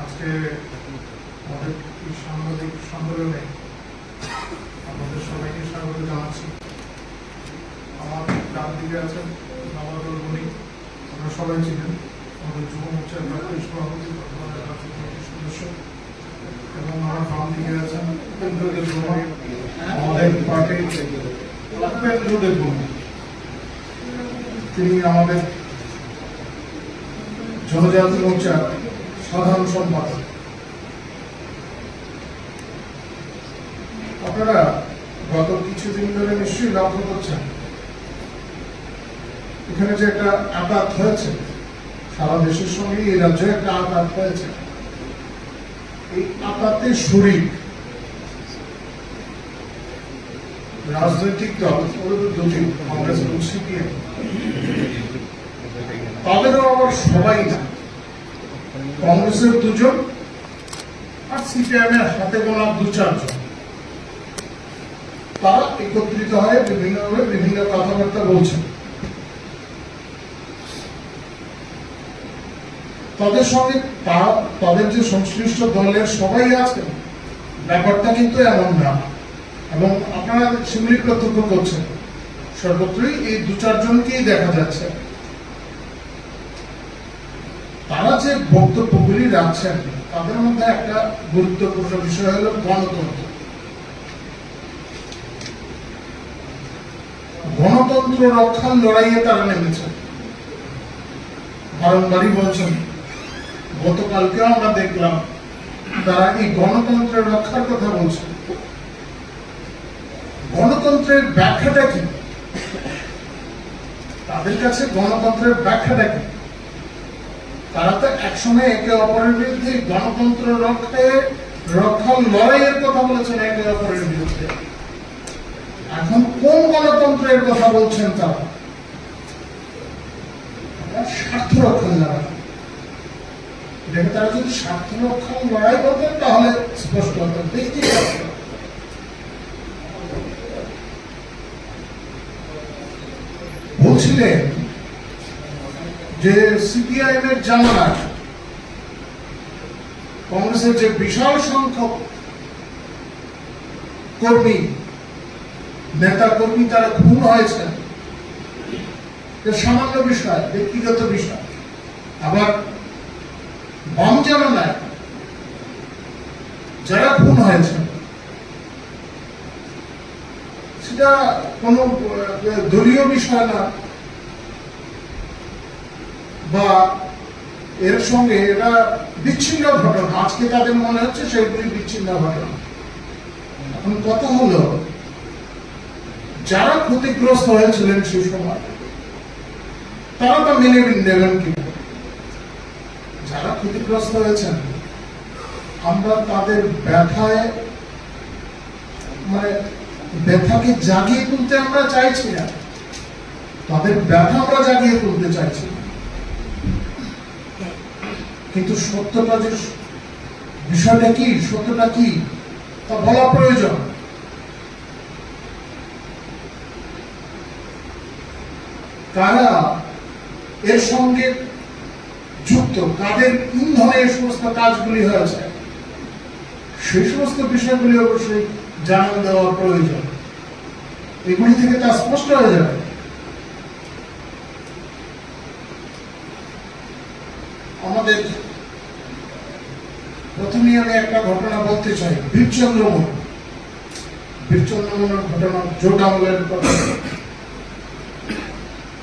আজকে আমাদের এই সাংবাদিক সম্মেলনে আপনাদের সবাইকে স্বাগত জানাচ্ছি। আমার ডান দিকে আছেন নবাদুল মণি আমরা সবাই ছিলেন আমাদের যুব মোর্চার প্রাক্তন সভাপতি বর্তমানে রাজ্যের সদস্য এবং আমার বাম দিকে আছেন উপেন্দ্রদেব বর্মা আমাদের পার্টির উপেন্দ্রদেব বর্মা তিনি আমাদের জনজাতি মোর্চার সাধারণ সম্পাদক। আপনারা গত কিছুদিন ধরে নিশ্চয়ই লক্ষ্য করছেন। এখানে যে একটা আঘাত হয়েছে, সারা দেশের সঙ্গে, এই রাজ্যে একটা আঘাত হয়েছে। এই আঘাতের শরীর রাজনৈতিক দল দুটি, কংগ্রেস এবং সিপিএম। তাদেরও আবার সবাই না কংগ্রেসের দুজন আর সিপিএম এর হাতে গোনা দু চারজন। তারা একত্রিত হয়ে বিভিন্নভাবে বিভিন্ন কথাবার্তা বলছেন। তাদের সঙ্গে তাদের যে সংশ্লিষ্ট দলের সবাই আছেন, ব্যাপারটা কিন্তু এমন না। এবং আপনারা সেগুলি প্রত্যক্ষ করছেন। সর্বত্রই এই দু চারজনকেই দেখা যাচ্ছে তারা যে বক্তব্যগুলি রাখছেন। তাদের মধ্যে একটা গুরুত্বপূর্ণ বিষয় হলো গণতন্ত্র। গণতন্ত্র রক্ষার লড়াইয়ে তারা নেমেছেন বারংবারই বলছেন গতকালকে আমরা দেখলাম, তারা এই গণতন্ত্রের রক্ষার কথা বলছে। গণতন্ত্রের ব্যাখ্যাটা কি? তাদের কাছে গণতন্ত্রের ব্যাখ্যাটা কি? তারা তো একসময় একে অপরের বিরুদ্ধে গণতন্ত্র রক্ষায় রক্ষার লড়াইয়ের কথা বলেছেন একে অপরের বিরুদ্ধে। এখন কোন গণতন্ত্রের কথা বলছেন তারা? স্বার্থ রক্ষার লড়াই। এটাকে তারা যদি স্বার্থ রক্ষার লড়াই করতেন, তাহলে স্পষ্ট হতো ব্যক্তিগত বলছিলেন যে সিপিআইএম এর জামানায় কংগ্রেসের যে বিশাল সংখ্যক কর্মী নেতা কর্মী তারা খুন হয়েছে সামান্য বিষয়, ব্যক্তিগত বিষয়। আবার বাম জামানায় যারা খুন হয়েছে সেটা কোনো দলীয় বিষয় না। বা এর সঙ্গে এটা বিচ্ছিন্ন ঘটনা। আজকে তাদের মনে হচ্ছে সেগুলি বিচ্ছিন্ন ঘটনা। এখন কথা হলো, যারা ক্ষতিগ্রস্ত হয়েছিলেন সেই সময়, তারা তো মেনে নেবেন কি যারা ক্ষতিগ্রস্ত হয়েছেন, আমরা তাদের ব্যথায় মানে ব্যথাকে জাগিয়ে তুলতে আমরা চাইছি না। তাদের ব্যথা আমরা জাগিয়ে তুলতে চাইছি না। কিন্তু সত্যটা যে বিষয়টা কি? সত্যটা কি? তা বলা প্রয়োজন। কারা এর সঙ্গে যুক্ত? কাদের ইন্ধনে এই সমস্ত কাজগুলি হয়েছে? সেই সমস্ত বিষয়গুলি অবশ্যই জানান দেওয়া প্রয়োজন। এগুলি থেকে তা স্পষ্ট হয়ে যাবে। আমাদের প্রথমেই আমি একটা ঘটনা বলতে চাই, বীরচন্দ্রমোহন। বীরচন্দ্রমোহনের ঘটনা জোট আমলের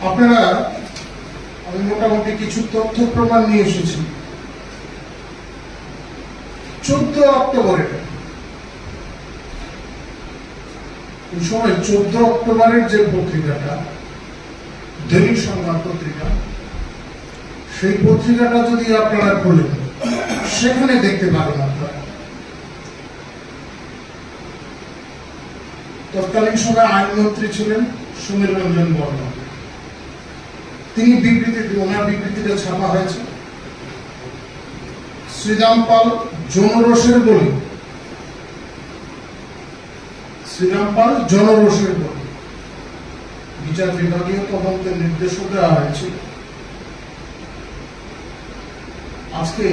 আপনারা, আমি মোটামুটি কিছু তথ্য প্রমাণ নিয়ে এসেছি। চোদ্দ অক্টোবরে ওই সময় চোদ্দ অক্টোবরের যে পত্রিকাটা, দৈনিক সংবাদ পত্রিকা, সেই পত্রিকাটা যদি আপনারা খোলেন সেখানে দেখতে পাবেন আপনারা। তৎকালীন সময় আইনমন্ত্রী ছিলেন সমীর রঞ্জন বর্মা তিনি বিবৃতি, ওনার বিবৃতিটা ছাপা হয়েছে শ্রীরাম পাল জনরসের বলি। শ্রীরাম পাল জনরসের বলি। বিচার বিভাগীয় তদন্তের নির্দেশও দেওয়া হয়েছে। আজকে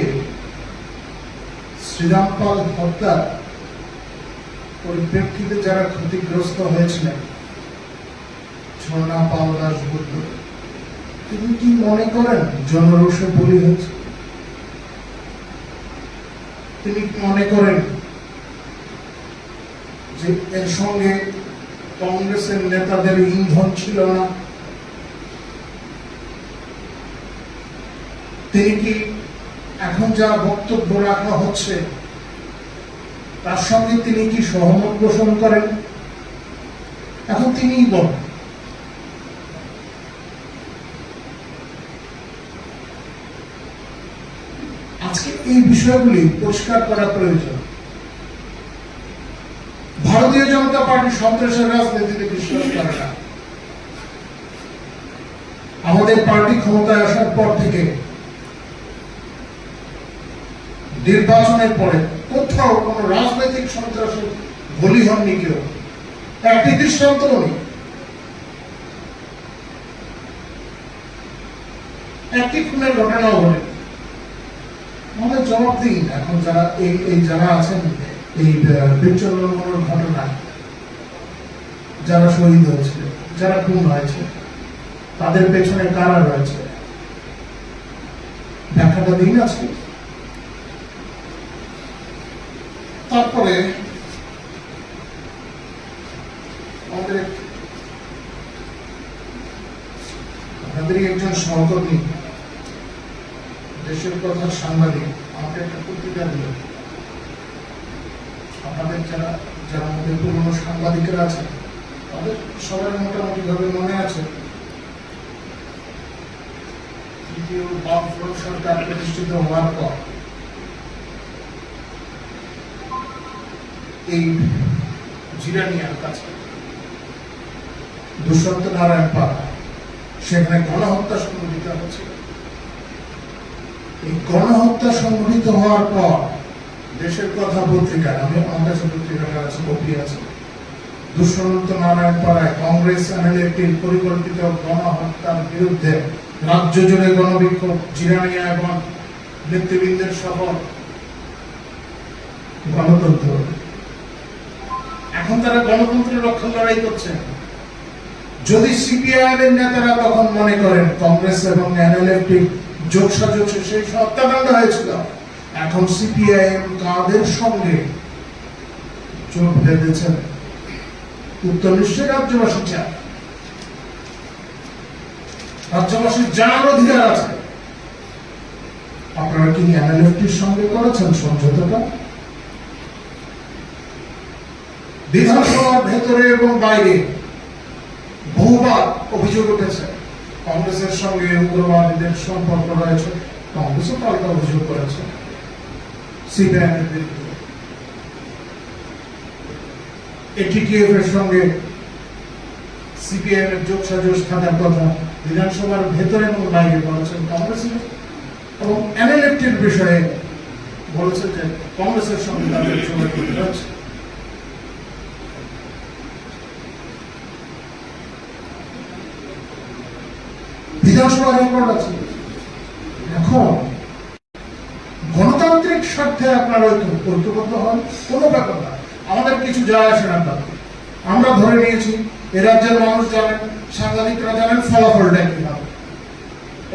শ্রীরাম পাল হত্যার পরিপ্রেক্ষিতে যারা ক্ষতিগ্রস্ত হয়েছিলেন ঝর্ণা পাল দাসগুপ্ত তিনি কি মনে করেন জনরোষে বলি হয়েছে তিনি মনে করেন যে এর সঙ্গে কংগ্রেসের নেতাদের ইন্ধন ছিল না? তিনি কি এখন যা বক্তব্য রাখা হচ্ছে, তার সঙ্গে তিনি কি সহমত পোষণ করেন? এখন তিনিই বলেন। আজকে এই বিষয়গুলি পরিষ্কার করা প্রয়োজন। ভারতীয় জনতা পার্টি সন্ত্রাসের রাজনীতিতে বিশ্বাস করে না। আমাদের পার্টি ক্ষমতায় আসার পর থেকে নির্বাচনের পরে কোথাও কোন রাজনৈতিক সন্ত্রাসের বলি হননি কেউ। একটি দৃষ্টান্ত নেই। একটি খুনের ঘটনাও ঘটে। আমাদের জবাব দিন এখন যারা এই এই যারা আছেন, এই বিচ্ছন্নমূলক ঘটনায় যারা শহীদ হয়েছে, যারা খুন হয়েছে, তাদের পেছনে কারা রয়েছে? ব্যাখ্যাটা দিন আজকে। তারপরে আমাদের এক- আপনাদেরই একজন সহকর্মী দেশের কথা সাংবাদিক আমাকে একটা পত্রিকা দিল আপনাদের যারা যারা আমাদের পুরনো সাংবাদিকেরা আছেন তাদের সবার মোটামুটি ভাবে মনে আছে তৃতীয় বামফ্রন্ট সরকার প্রতিষ্ঠিত হওয়ার পর এই জিরানিয়ার কাছে। দুষ্যন্ত নারায়ণ পাড়া সেখানে গণহত্যা সংঘটিত হচ্ছে এই গণহত্যা সংঘটিত হওয়ার পর দেশের কথা পত্রিকায়, আমি পত্রিকাটা আছে কপি আছে, দুষ্যন্ত নারায়ণ পাড়ায় কংগ্রেস এমএলএটির পরিকল্পিত গণহত্যার বিরুদ্ধে রাজ্য জুড়ে গণবিক্ষোভ, জিরানিয়া এবং নেতৃবৃন্দের সহ গণতন্ত্র। এখন তারা গণতন্ত্রের রক্ষা লড়াই করছেন যদি সিপিআইএম এর নেতারা তখন মনে করেন কংগ্রেস এবং এনএলএফটি যোগসাযোগে সেই হত্যাকাণ্ড হয়েছিল, এখন সিপিআইএম কাদের সঙ্গে চোখ বেঁধেছেন উত্তর নিশ্চয়ই রাজ্যবাসী চায় রাজ্যবাসীর জানার অধিকার আছে, আপনারা কি এনএলএফটির সঙ্গে করেছেন সমঝোতাটা? বিধানসভার ভেতরে এবং বাইরে বহুবার অভিযোগ উঠেছে। কংগ্রেসের সঙ্গে উগ্রবাদীদের সম্পর্ক রয়েছে, কংগ্রেসও পাল্টা অভিযোগ করেছে। এর সঙ্গে এর যোগসাজশ থাকার কথা বিধানসভার ভেতরে এবং বাইরে বলেছেন কংগ্রেসের। এবং এনএলএফটির বিষয়ে বলেছে যে কংগ্রেসের সঙ্গে তাদের যোগাযোগ রয়েছে। বিধানসভা আছে। এখন গণতান্ত্রিক স্বার্থে আপনার ঐক্য- ঐক্যবদ্ধ হন, কোনো ব্যাপার না। আমাদের কিছু যায় আসে না আমরা ধরে নিয়েছি, এ রাজ্যের মানুষ জানেন, সাংবাদিকরা জানেন ফলাফলটা কি হবে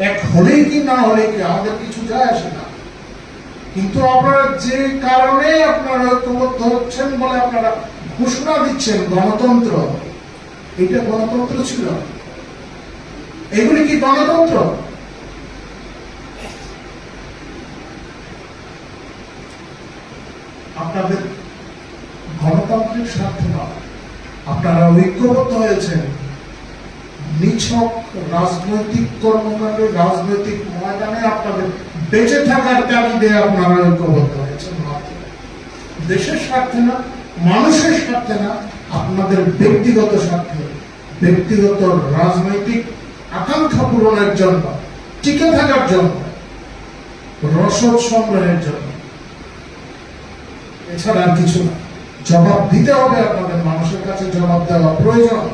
এক হলেই কি, না হলে কি, আমাদের কিছু যায় আসে না। কিন্তু আপনারা যে কারণে আপনারা ঐক্যবদ্ধ হচ্ছেন বলে আপনারা ঘোষণা দিচ্ছেন, গণতন্ত্র, এটা গণতন্ত্র ছিল। এগুলি কি গণতন্ত্র আপনাদের গণতান্ত্রিক স্বার্থে আপনারা ঐক্যবদ্ধ হয়েছেন নিছক রাজনৈতিক কর্মকাণ্ডে, রাজনৈতিক ময়দানে আপনাদের বেঁচে থাকার দাবিতে আপনারা ঐক্যবদ্ধ হয়েছেন। দেশের স্বার্থে না, মানুষের স্বার্থে না, আপনাদের ব্যক্তিগত স্বার্থে, ব্যক্তিগত রাজনৈতিক আকাঙ্ক্ষা পূরণের জন্য, টিকে থাকার জন্য, রসদ সংগ্রহের জন্য। এছাড়া আর কিছু না। জবাব দিতে হবে আপনাদের মানুষের কাছে, জবাব দেওয়া প্রয়োজন।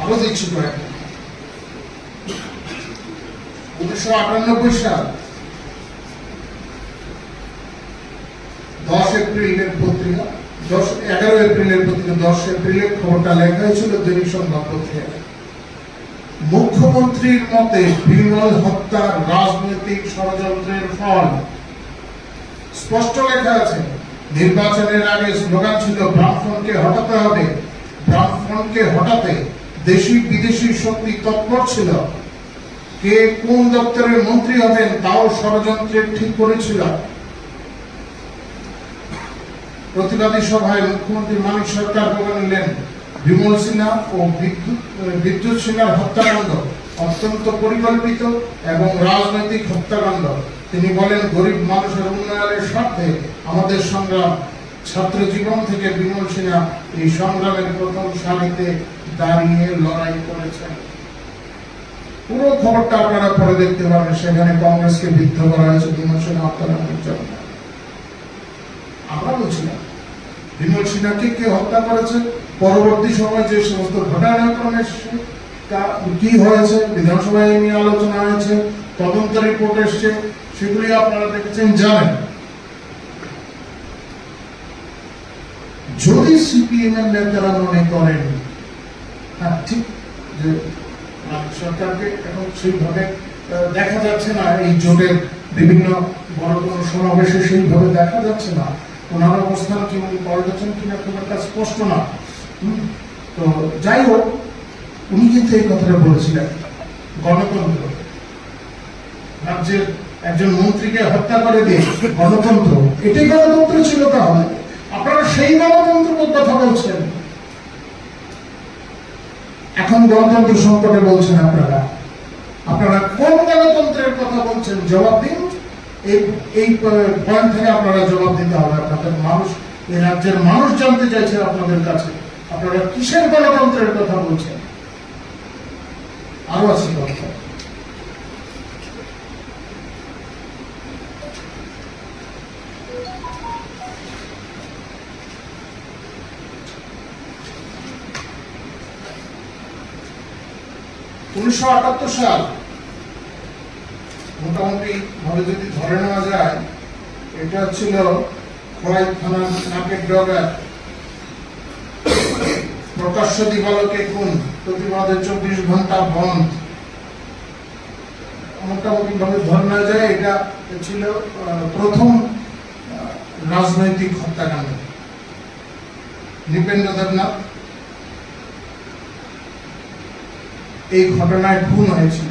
আরও কয়েকটা উনিশশো আটানব্বই সাল, দশ এপ্রিলের পত্রিকা। দশ, এগারো এপ্রিলের পত্রিকা দশ খবরটা লেখা হয়েছিল দৈনিক সংবাদ মুখ্যমন্ত্রীর মতে বিমল হত্যার রাজনৈতিক ষড়যন্ত্রের ফল। স্পষ্ট লেখা আছে, নির্বাচনের আগে স্লোগান ছিল, ব্রাহ্মণকে হটাতে হবে। ব্রাহ্মণকে হটাতে দেশি বিদেশি শক্তি তৎপর ছিল। কে কোন দপ্তরের মন্ত্রী হবেন তাও ষড়যন্ত্রের ঠিক করেছিল প্রতিবাদী সভায় মুখ্যমন্ত্রী মানিক সরকার বলে নিলেন বিমল সিনহা ও বিদ্যুৎ বিদ্যুৎ সিনহার হত্যাকাণ্ড অত্যন্ত পরিকল্পিত এবং রাজনৈতিক হত্যাকাণ্ড তিনি বলেন, গরিব মানুষের উন্নয়নের স্বার্থে আমাদের সংগ্রাম, ছাত্র জীবন থেকে বিমল সিনহা এই সংগ্রামের প্রথম সারিতে দাঁড়িয়ে লড়াই করেছেন। পুরো খবরটা আপনারা পরে দেখতে পাবেন সেখানে কংগ্রেসকে বিদ্ধ করা হয়েছে বিমল সিনহা হত্যাকাণ্ডের জন্য। আমরা বলছিলাম বিমল সিনহাকে কে হত্যা করেছে? পরবর্তী সময় যে সমস্ত ঘটনাক্রম কি হয়েছে? বিধানসভায় নিয়ে আলোচনা হয়েছে, তদন্ত রিপোর্ট এসছে, সেগুলি আপনারা দেখেছেন, জানেন। যদি সিপিএম এর নেতারা মনে করেন হ্যাঁ ঠিক যে সরকারকে এখন সেইভাবে দেখা যাচ্ছে না, এই জোটের বিভিন্ন বড় কোনো সমাবেশে সেইভাবে দেখা যাচ্ছে না। ওনার অবস্থান কি উনি পাল্টেছেন কিনা খুব একটা স্পষ্ট না। তো যাই হোক, উনি কিন্তু এই কথাটা বলেছিলেন। গণতন্ত্র। রাজ্যের একজন মন্ত্রীকে হত্যা করে দিয়ে গণতন্ত্র। এটাই গণতন্ত্র ছিল তাহলে। আপনারা সেই গণতন্ত্রের কথা বলছেন? এখন গণতন্ত্র সম্পর্কে বলছেন আপনারা। আপনারা কোন গণতন্ত্রের কথা বলছেন? জবাব দিন। এই পয়েন্ট থেকে আপনারা জবাব দিতে হবে। আপনাদের মানুষ রাজ্যের মানুষ জানতে চাইছে আপনাদের কাছে। আপনারা কিসের গণতন্ত্রের কথা বলছেন? আরও আছে কথা। উনিশশো আটাত্তর সাল মোটামুটি ভাবে যদি ধরে নেওয়া যায়, এটা ছিল খোয়াই থানার নাকের ডগার প্রকাশ্য দিবালোকে খুন প্রতিবাদে চব্বিশ ঘণ্টা বন্ধ। মোটামুটি ভাবে ধরে নেওয়া যায়, এটা ছিল প্রথম রাজনৈতিক হত্যাকাণ্ড। নৃপেন্দ্র দেবনাথ, এই ঘটনায় খুন হয়েছিল।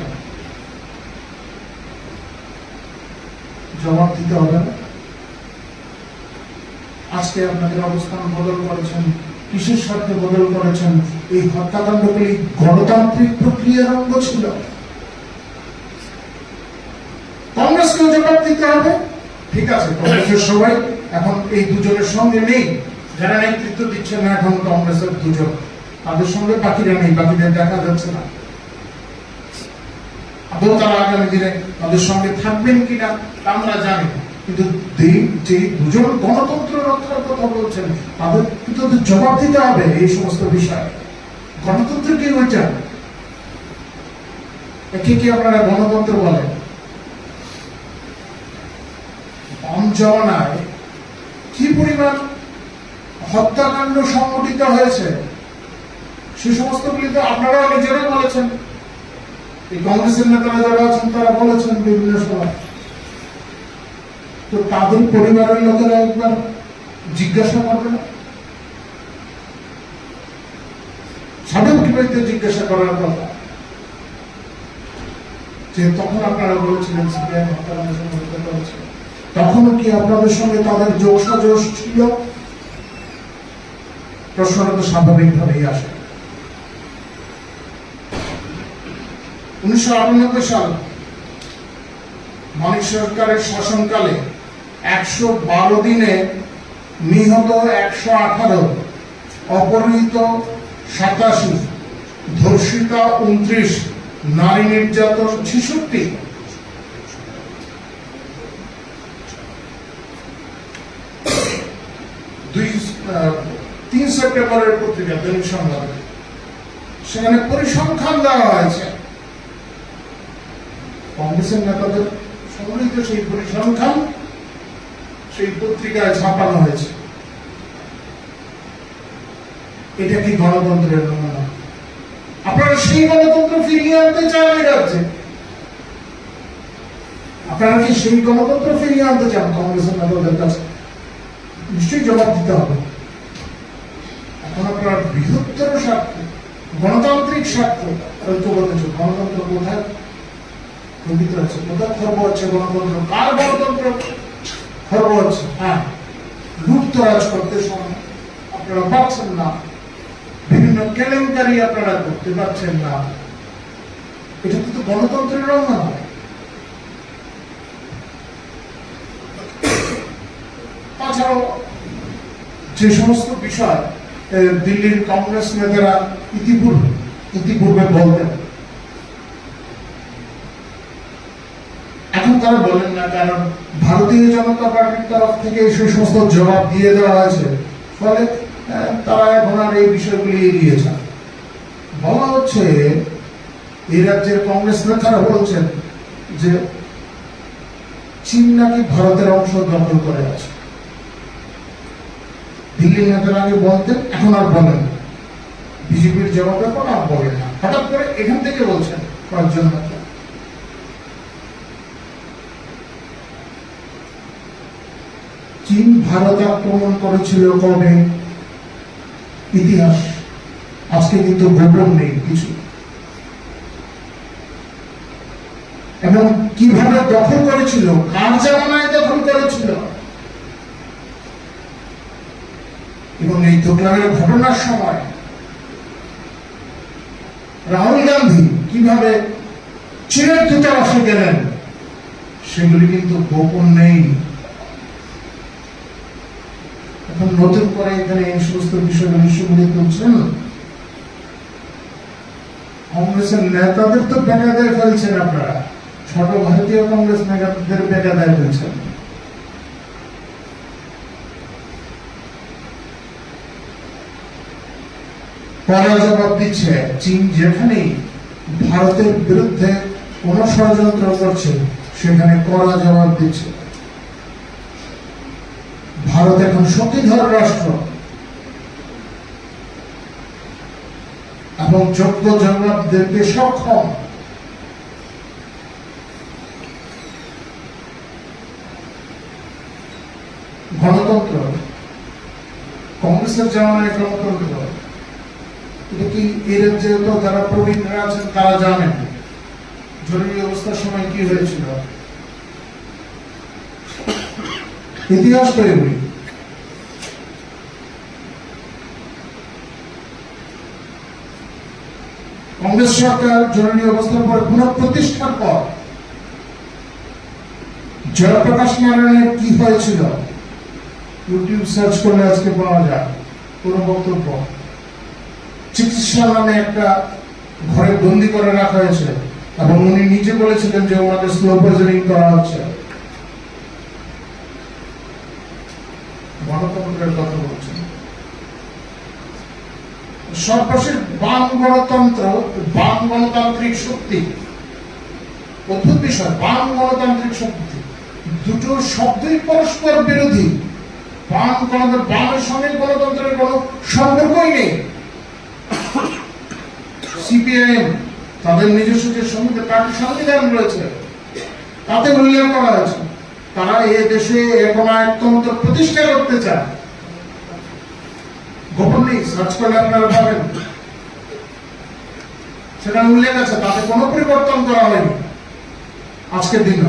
জবাব দিতে হবে না। আজকে আপনাদের অবস্থান বদল করেছেন, কিসের স্বার্থে বদল করেছেন? এই হত্যাকাণ্ডগুলি গণতান্ত্রিক প্রক্রিয়ার অঙ্গ ছিল। কংগ্রেসকেও জবাব দিতে হবে। ঠিক আছে, কংগ্রেসের সবাই, এখন এই দুজনের সঙ্গে নেই। যারা নেতৃত্ব দিচ্ছেন না, এখন কংগ্রেসের দুজন। তাদের সঙ্গে বাকিরা নেই, বাকিদের দেখা যাচ্ছে না। আদৌ তারা আগামী দিনে তাদের সঙ্গে থাকবেন কিনা তা আমরা জানি কিন্তু যে দুজন গণতন্ত্র রক্ষার কথা বলছেন, তাদের কিন্তু জবাব দিতে হবে এই সমস্ত বিষয়ে? গণতন্ত্র কি ওইটা? একে কি আপনারা গণতন্ত্র বলেন? কম জমানায় কি পরিমাণ হত্যাকাণ্ড সংঘটিত হয়েছে? সে সমস্তগুলি তো আপনারা নিজেরাই বলেছেন। এই কংগ্রেসের নেতারা যারা আছেন, তারা বলেছেন বিভিন্ন সময়। তো তাদের পরিবারের লোকেরা একবার জিজ্ঞাসা করবে না? স্বাভাবিকভাবে জিজ্ঞাসা করার কথা। যে তখন আপনারা বলেছিলেন, সিপিআই তখনও কি আপনাদের সঙ্গে তাদের যোগ সাজস ছিল? প্রশ্নটা তো স্বাভাবিকভাবেই আসে। উনিশশো আটানব্বই সাল মানিক সরকারের শাসনকালে একশো বারো দিনে নিহত একশো আঠারো, অপহৃত সাতাশি, ধর্ষিতা উনত্রিশ, নারী নির্যাতন ছেষট্টি। দুই তিন সেপ্টেম্বরের পত্রিকা, দৈনিক সংবাদ। সেখানে পরিসংখ্যান দেওয়া হয়েছে। কংগ্রেসের নেতাদের সম্মিলিত সেই পরিসংখ্যান, সেই পত্রিকায় ছাপানো হয়েছে। এটা কি গণতন্ত্রের নমুনা? আপনারা সেই গণতন্ত্র ফিরিয়ে আনতে চান এই রাজ্যে? আপনারা কি সেই গণতন্ত্র ফিরিয়ে আনতে চান কংগ্রেসের নেতাদের কাছে? নিশ্চয়ই জবাব দিতে হবে। এখন আপনার বৃহত্তর স্বার্থ, গণতান্ত্রিক স্বার্থ ঐক্যবদ্ধ গণতন্ত্র কোথায়? প্রকৃত আছে। কোথায় খর্ব হচ্ছে গণতন্ত্র। কার গণতন্ত্র? খর্ব হ্যাঁ। করতে সময়। আপনারা পাচ্ছেন না। বিভিন্ন কেলেঙ্কারি আপনারা করতে পারছেন না। এটা কিন্তু গণতন্ত্রের রঙ হয়। তাছাড়াও যে সমস্ত বিষয় দিল্লির কংগ্রেস নেতারা ইতিপূর্বে ইতিপূর্বে বলতেন এখন তারা বলেন না কারণ ভারতীয় জনতা পার্টির তরফ থেকে সে সমস্ত জবাব দিয়ে দেওয়া হয়েছে। ফলে তারা এখন আর এই বিষয়গুলি এড়িয়ে যান। বলা হচ্ছে, এই রাজ্যের কংগ্রেস নেতারা বলছেন যে, চীন নাকি ভারতের অংশ দখল করে আছে। দিল্লির নেতারা আগে বলতেন, এখন আর বলেন বিজেপির জবাব কোনো আর বলেন না। হঠাৎ করে এখান থেকে বলছেন কয়েকজন নেতা। চীন ভারত আক্রমণ করেছিল কবে? ইতিহাস। আজকে কিন্তু গোপন নেই কিছু। এবং কীভাবে দখল করেছিল? কার জামানায় দখল করেছিল? এবং এই দোকলামের ঘটনার সময় রাহুল গান্ধী কীভাবে চীনের দূতাবাসে গেলেন, সেগুলি কিন্তু গোপন নেই। এখন নতুন করে এখানে এই সমস্ত বিষয়গুলি সেগুলি করছেন। কংগ্রেসের নেতাদের তো বেকাদায় ফেলছেন আপনারা। ছোট ভারতীয় কংগ্রেস নেতাদের বেকাদায় ফেলছেন। কড়া জবাব দিচ্ছে, চীন যেখানেই ভারতের বিরুদ্ধে কোন ষড়যন্ত্র করছে, সেখানে কড়া জবাব দিচ্ছে। ভারত এখন শক্তিধর রাষ্ট্র। এবং যোগ্য জবাব সক্ষম। গণতন্ত্র, কংগ্রেসের জামানায় গণতন্ত্র কি এর যে তো যারা প্রবীণরা আছেন, তারা জানেন। জরুরি অবস্থার সময় কি হয়েছিল? ইতিহাস বলি কংগ্রেস সরকার জরুরি অবস্থার পর পুনঃপ্রতিষ্ঠার পর জয়প্রকাশ নারায়ণের কি হয়েছিল? ইউটিউব সার্চ করলে আজকে পাওয়া যায় কোন বক্তব্য। চিকিৎসা নামে একটা ঘরে বন্দি করে রাখা হয়েছে এবং উনি নিজে বলেছিলেন যে ওনাদের স্লো পয়জনিং করা হচ্ছে গণতন্ত্রের কথা বলছেন সর্বশেষ বাম গণতন্ত্র, বাম গণতান্ত্রিক শক্তি। অদ্ভুত বিষয়, বাম গণতান্ত্রিক শক্তি। দুটো শব্দই পরস্পর বিরোধী। বাম গণতন্ত্র বামের সঙ্গে গণতন্ত্রের কোনো সম্পর্কই নেই। সিপিআইএম তাদের নিজস্ব যে সংবিধান পার্টি সংবিধান রয়েছে, তাতে উল্লেখ করা হয়েছে তারা এ দেশে একনায়কতন্ত্র প্রতিষ্ঠা করতে চায়। গোপন সার্চ করলে আপনারা পাবেন। সেখানে উল্লেখ আছে, তাতে কোনো পরিবর্তন করা হয়নি। আজকের দিন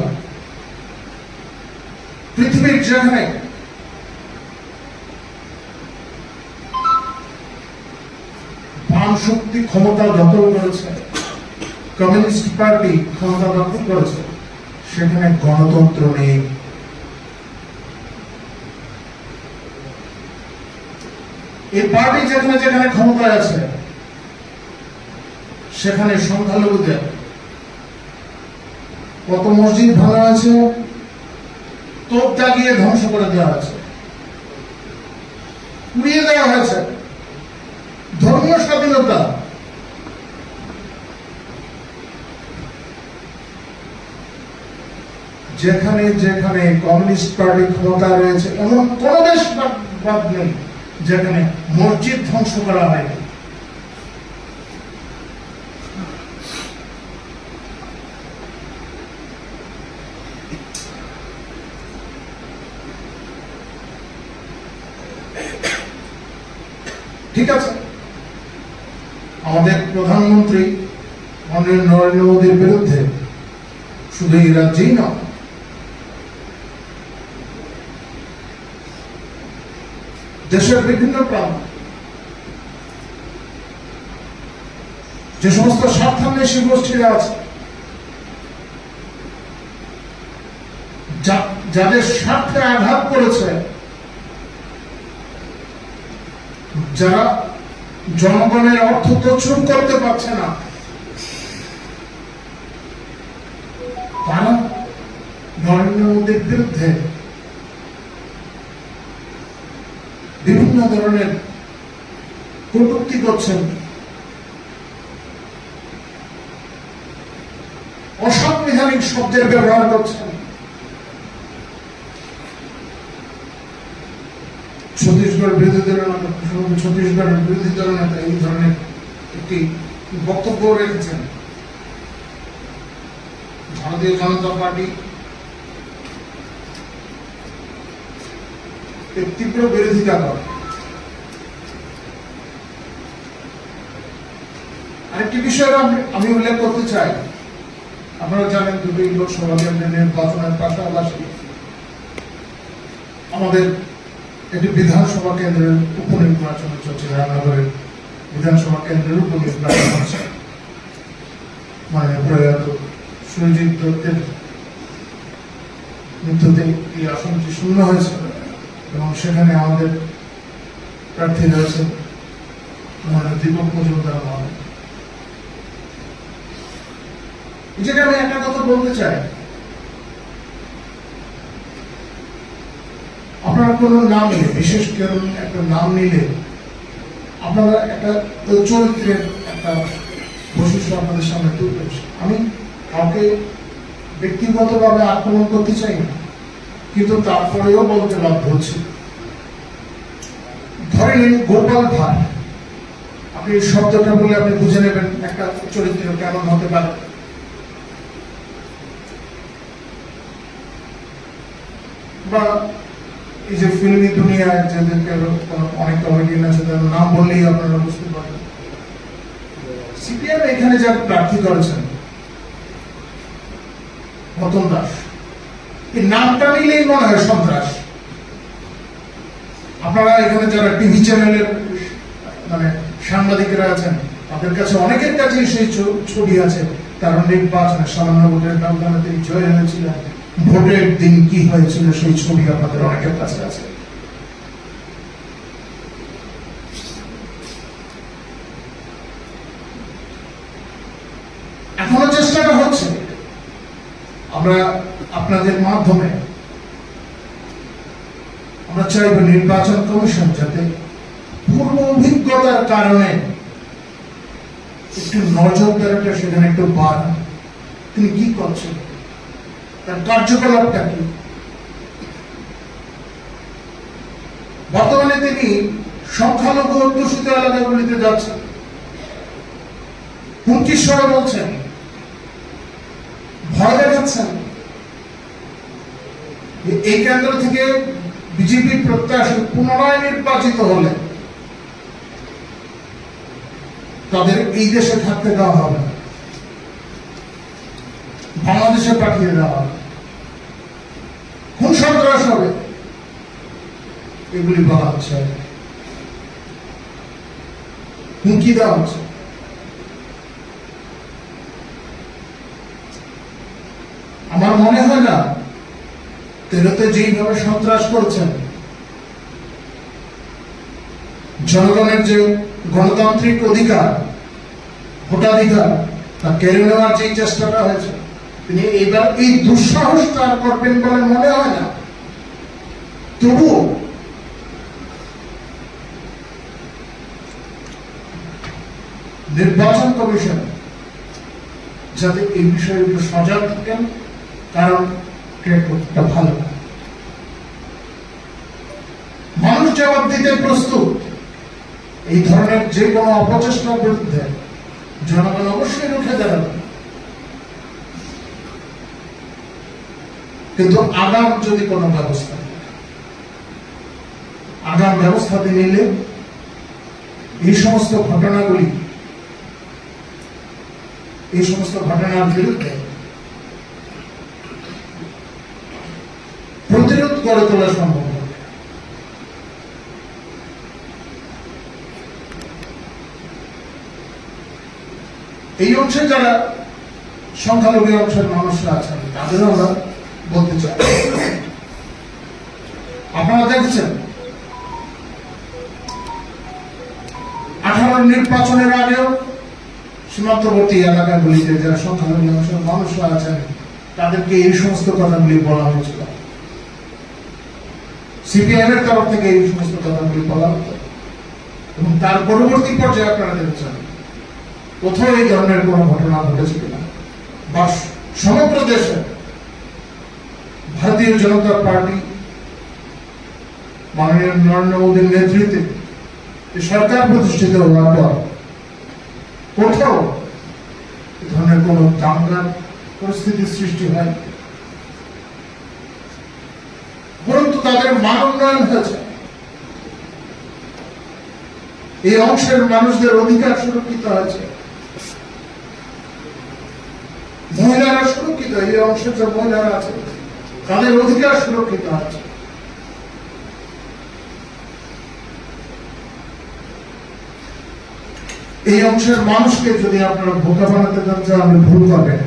পৃথিবীর যেখানে বাম শক্তি ক্ষমতা দখল করেছে, কমিউনিস্ট পার্টি ক্ষমতা দখল করেছে, সেখানে গণতন্ত্র নেই। এই পার্টি যেখানে যেখানে ক্ষমতায় আছে, সেখানে সংখ্যালঘুদের কত মসজিদ ভাঙা আছে, তোপ দাগিয়ে ধ্বংস করে দেওয়া হয়েছে। উড়িয়ে দেওয়া হয়েছে। ধর্মীয় স্বাধীনতা যেখানে যেখানে কমিউনিস্ট পার্টি ক্ষমতা রয়েছে, এমন কোন দেশ বাদ নেই। যেখানে মসজিদ ধ্বংস করা হয়নি ঠিক আছে? আমাদের প্রধানমন্ত্রী মাননীয় নরেন্দ্র মোদীর বিরুদ্ধে শুধু এই রাজ্যেই না দেশের বিভিন্ন প্রান্ত যে সমস্ত স্বার্থান্বেষী গোষ্ঠীরা আছে যাদের স্বার্থে আঘাত করেছে, যারা জনগণের অর্থ তছরূপ করতে পারছে না, তারা নরেন্দ্র মোদীর বিরুদ্ধে বিভিন্ন ধরনের কটূক্তি করছেন। অসাংবিধানিক শব্দের ব্যবহার করছেন। ছত্তিশগড় বিরোধী দলের ছত্তিশগড়ের বিরোধী দলের নেতা এই ধরনের একটি বক্তব্য রেখেছেন। ভারতীয় জনতা পার্টি তীব্র বিরোধিতা করে। আরেকটি বিষয় আমি- উল্লেখ করতে চাই। আপনারা জানেন দুটি লোকসভা কেন্দ্রের নির্বাচনের পাশাপাশি আমাদের একটি বিধানসভা কেন্দ্রের উপনির্বাচন চলছে রান্নাঘরের বিধানসভা কেন্দ্রের উপনির্বাচন। হচ্ছে মানে প্রয়াত সুরজিৎ দত্তের মৃত্যুতে এই আসনটি শূন্য হয়েছে এবং সেখানে আমাদের প্রার্থী রয়েছেন মানে দীপক মজুমদার জায়গায় আমি একটা কথা বলতে চাই? আপনারা কোনো নাম নিলে, বিশেষ কেউ একটা নাম নিলে, আপনারা একটা চরিত্রের একটা বৈশিষ্ট্য আপনাদের সামনে তুলে ধরছি। আমি কাউকে ব্যক্তিগতভাবে আক্রমণ করতে চাই না, কিন্তু তারপরেও বলতে বাধ্য হচ্ছে। ধরে নিন গোপাল ভাঁড়। আপনি শব্দটা বলে আপনি বুঝে নেবেন একটা চরিত্র কেমন হতে পারে। বা এই যে ফিল্মি দুনিয়ায় যাদেরকে অনেক কমেডিয়ান আছে, তাদের নাম বললেই আপনারা বুঝতে পারবেন। সিপিএম এখানে যা প্রার্থী করেছেন রতন দাস, এই নামটা নিলেই মনে হয় সন্ত্রাস আপনারা এখানে যারা টিভি চ্যানেলের মানে সাংবাদিকেরা আছেন, তাদের কাছে অনেকের কাছেই সেই ছবি আছে। তার নির্বাচনে সামান্য ভোটের ব্যবধানে তিনি ভোটের দিন কি হয়েছিল সেই ছবি আপনাদের অনেকের কাছে আছে। এখনও চেষ্টাটা হচ্ছে। আমরা আপনাদের মাধ্যমে আমরা চাইব নির্বাচন কমিশন যাতে পূর্ব অভিজ্ঞতার কারণে একটু নজরদারিটা সেখানে একটু বাড়ান। তিনি কি করছেন? তার কার্যকলাপটা কি? বর্তমানে তিনি সংখ্যালঘু অধ্যুষিত এলাকাগুলিতে যাচ্ছেন। হুমকির বলছেন, ভয় দেখাচ্ছেন। এই কেন্দ্র থেকে বিজেপি প্রত্যাশী পুনরায় নির্বাচিত হলে তাদের এই দেশে থাকতে দেওয়া হবে না। বাংলাদেশে পাঠিয়ে দেওয়া হবে। খুন সন্ত্রাস হবে এগুলি বলা হচ্ছে। হুমকি দেওয়া হচ্ছে? আমার মনে হয় না, তেরোতে যেইভাবে সন্ত্রাস করছেন, জনগণের যে গণতান্ত্রিক অধিকার, ভোটাধিকার, তা কেড়ে নেওয়ার যে চেষ্টাটা হয়েছে তিনি এবার এই দুঃসাহস তার করবেন বলে মনে হয় না। তবুও নির্বাচন কমিশন যাতে এই বিষয়ে একটু সজাগ থাকেন কারণ করতে ভালো? মানুষ জবাব দিতে প্রস্তুত। এই ধরনের যে কোনো অপচেষ্টার বিরুদ্ধে জনগণ অবশ্যই রুখে দাঁড়াবে। কিন্তু আগাম যদি কোনো ব্যবস্থা আগাম ব্যবস্থাতে নিলে এই সমস্ত ঘটনাগুলি, এই সমস্ত ঘটনার বিরুদ্ধে প্রতিরোধ করে তোলা সম্ভব এই অংশে যারা সংখ্যালঘু অংশের মানুষরা আছেন, তাদেরও আমরা বলতে চাই। আপনারা দেখছেন, আঠারো নির্বাচনের আগেও সীমান্তবর্তী এলাকাগুলিতে যারা সংখ্যালঘু অংশের মানুষরা আছেন, তাদেরকে এই সমস্ত কথাগুলি বলা হয়েছিল। সিপিআইএম এর তরফ থেকে এই সমস্ত কথাগুলি বলা হতো। এবং তার পরবর্তী পর্যায়ে আপনারা দেখছেন, কোথাও এই ধরনের কোনো ঘটনা ঘটেছে কিনা। বা সমগ্র দেশে ভারতীয় জনতা পার্টি মাননীয় নরেন্দ্র মোদীর নেতৃত্বে সরকার প্রতিষ্ঠিত হওয়ার পর কোথাও এ ধরনের কোন দাঙ্গার পরিস্থিতি সৃষ্টি হয় পরন্তু তাদের মান উন্নয়ন হয়েছে। এই অংশের মানুষদের অধিকার সুরক্ষিত হয়েছে। মহিলারা সুরক্ষিত, এই অংশের যে মহিলারা আছে তাদের অধিকার সুরক্ষিত আছে। এই অংশের মানুষকে যদি আপনারা বোকা বানাতে চান যে আপনি ভুল পাবেন।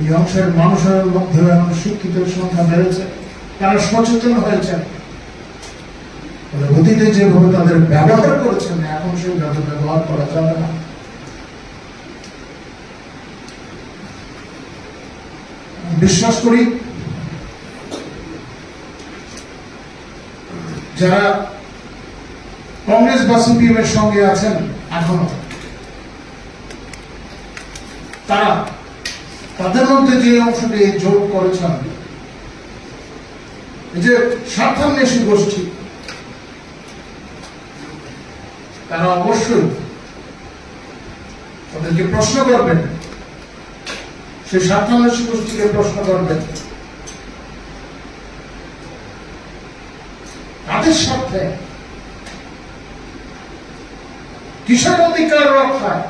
এই অংশের মানুষের মধ্যে এখন শিক্ষিতের সংখ্যা বেড়েছে। তারা সচেতন হয়েছেন। অতীতে যেভাবে তাদের ব্যবহার করেছেন, এখন সেইভাবে ব্যবহার করা যাবে না। বিশ্বাস করি যারা কংগ্রেস বা সিপিএম এর সঙ্গে আছেন এখনও তারা তাদের মধ্যে যে অংশটি যোগ করেছেন যে স্বার্থান্বেষী গোষ্ঠী, তারা অবশ্যই তাদেরকে প্রশ্ন করবেন, সেই স্বার্থান্বেষী গোষ্ঠীকে প্রশ্ন করবেন। তাদের সাথে কিসের অধিকার রক্ষায়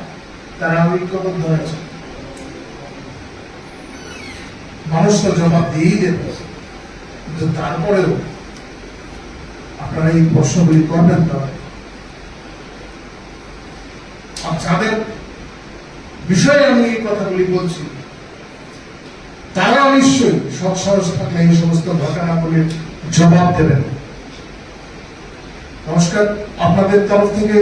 তারা ঐক্যবদ্ধ হয়েছে। মানুষ তো জবাব দিয়েই দেবে। কিন্তু তারপরেও আপনারা এই প্রশ্নগুলি করবেন তবে আর যাদের বিষয়ে আমি এই কথাগুলি বলছি, তারা নিশ্চয়ই সৎ সাহস থাকলে এই সমস্ত ঘটনাগুলির জবাব দেবেন। নমস্কার আপনাদের তরফ থেকে